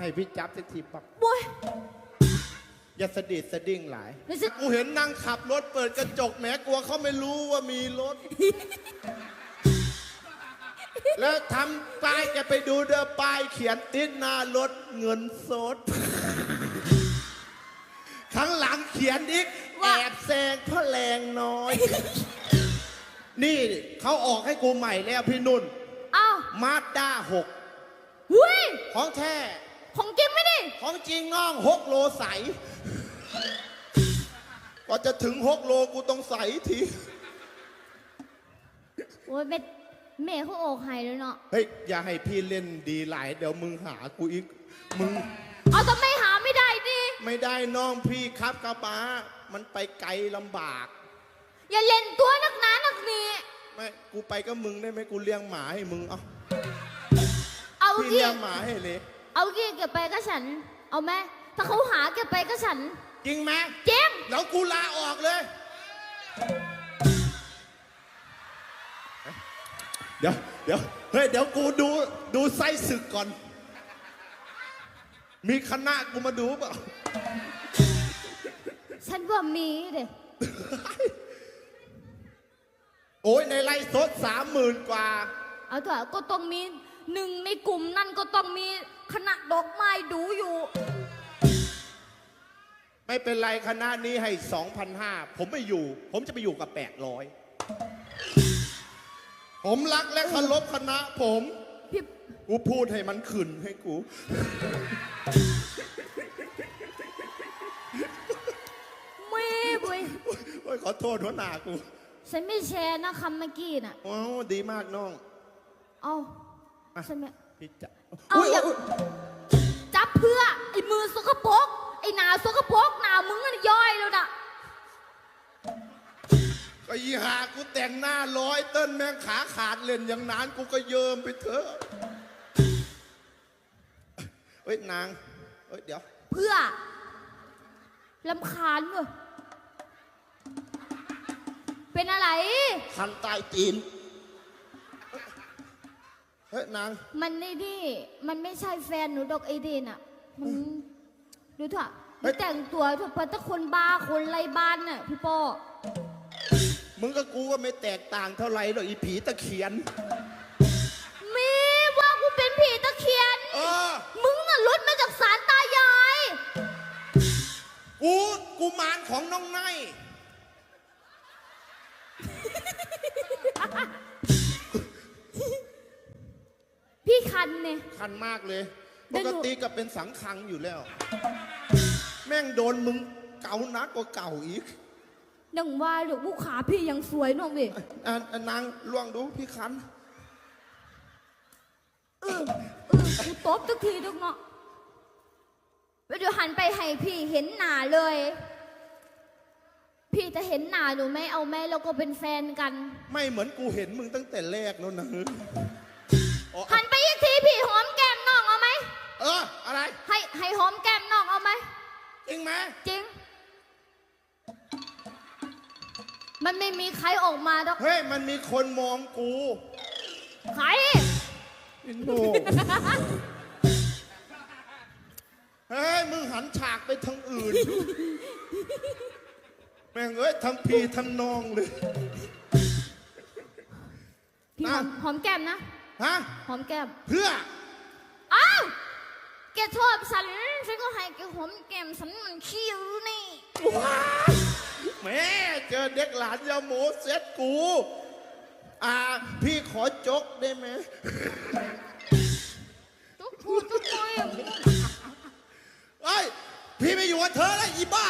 ให้พี่จับสักทีปับโว้ยอย่าสะดิดสะดิ้งหลายไม่ใช่กูเห็นนั่งขับรถเปิดกระจกแหมกลัวเขาไม่รู้ว่ามีรถ แล้วทำป้ายแกไปดูเด้อป้ายเขียนติดหน้ารถเงินสดข้างหลังเขียนอีกแอบแซงเพราะแรงน้อย นี่เขาออกให้กูใหม่แล้วพี่นุ่นเอ้ามาสด้าหกเฮ้ย ของแท้ ของจริงไม่ดิของจริงน้องหกโลใสกว่าจะถึงหกโลกูต้องใสทีโอ้ยเม็ดแม่เขาออกให้เลยเนาะเฮ้ยอย่าให้พี่เล่นดีหลาย เดี๋ยวมึงหากูอีกมึง เอาทำไมหาไม่ได้ดิไม่ได้น้องพี่ครับกระบะมันไปไกลลำบาก อย่าเล่นตัวนักหนานักหนีไม่กูไปกับมึงได้ไหมกูเลี้ยงหมาให้มึงเอาเอาพี่กี้เลี้ยงหมาให้เลย เอากี้เก็บไปก็ฉัน เอาไหมถ้าเขาหาเก็บไปก็ฉัน จริงไหมเจ๊งแล้วกูลาออกเลย เดี๋ยวเดี๋ยวเฮ้ยเดี๋ยวกูดูดูไส้ศึกก่อน มีคณะกูมาดูเปล่าฉันว่ามีเด้โอ้ยในไล่สดสามหมื่นกว่า เอาเถอะก็ต้องมีหนึ่งในกลุ่มนั่นก็ต้องมี คณะดอกไม้ดูอยู่ ไม่เป็นไรคณะนี้ให้สองพันห้าผมไม่อยู่ ผมจะไปอยู่กับแปดร้อยผมรักและเคารพคณะผม พี่กูพูดให้มันขึ้นให้กูไม่เว้ยโอ้ยขอโทษหัวหน้ากูฉันไม่แชร์นะคำเมื่อกี้น่ะ โอ้ดีมากน้อง เอาอะฉันไม่ พี่จะเอาอุ๊ยอย่า อุ๊ยจับเพื่อไอ้มือสกปรกไอ้หนาสกปรกหนามึงน่ะย่อยแล้วน่ะก็ยีหากูแต่งหน้าร้อยเต้นแม่งขาขาดเล่นอย่างนั้นกูก็เยิมไปเถอะเฮ้ยนางเฮ้ยเดี๋ยวเพื่อลำคาญเว้ยเป็นอะไรคันใตายตีน เฮ้ยนาง มันไอ้นี่มันไม่ใช่แฟนหนูดอกไอเดนอะ มันดูเถอะเฮ้ย แต่งตัวเถอะเพราะถ้าคนบ้าคนไรบ้านน่ะพี่ป้อมึงกับกูก็ไม่แตกต่างเท่าไหร่หรอกอีผีตะเคียน มีว่ากูเป็นผีตะเคียน เออ มึงน่ะหลุดมาจากสารตายาย กู กูมารของน้องไน เนี่ย คันมากเลย เดี๋ปยวกหนูติก็เป็นสังคังอยู่แล้ว แม่งโดนมึงเก่านักกว่าเก่าอีกยังว่าหรือผู้ขาพี่ยังสวยน้องเว้ยอะอะนางล่วงดูพี่คัน เออเออกูตบทุกทีทุกเนาะแล้วเดี๋ยวหันไปให้พี่เห็นหน้าเลย พี่จะเห็นหน้าหนูไหมเอาไหมเราก็เป็นแฟนกัน ไม่เหมือนกูเห็นมึงตั้งแต่แรกแล้วนะอ๋อหันไปอีกที พี่หอมแก้มน้องเอาไหม เออ อะไร ให้ให้หอมแก้มน้องเอาไหม จริงไหมจริง มันไม่มีใครออกมาดอกเฮ้ย มันมีคนมองกูใคร อินโดเฮ้ย มึงหันฉากไปทางอื่น แม่งเอ้ยทั้งพี่ทั้งน้องเลย พี่หอมอะหอมแก้มนะ ฮะ หอมแก้ม เพื่อ อ้าวแกชอบฉันฉันก็ให้แกหอมแก้มฉันมันคิ้วนี่ ว้ายแม่เจอเด็กหลานยาโมเซ็ตกู อ่า พี่ขอจกได้ไหม ทุกพูดทุกคนเอ้ย พี่ไม่อยู่กับเธอแล้วอีบ้า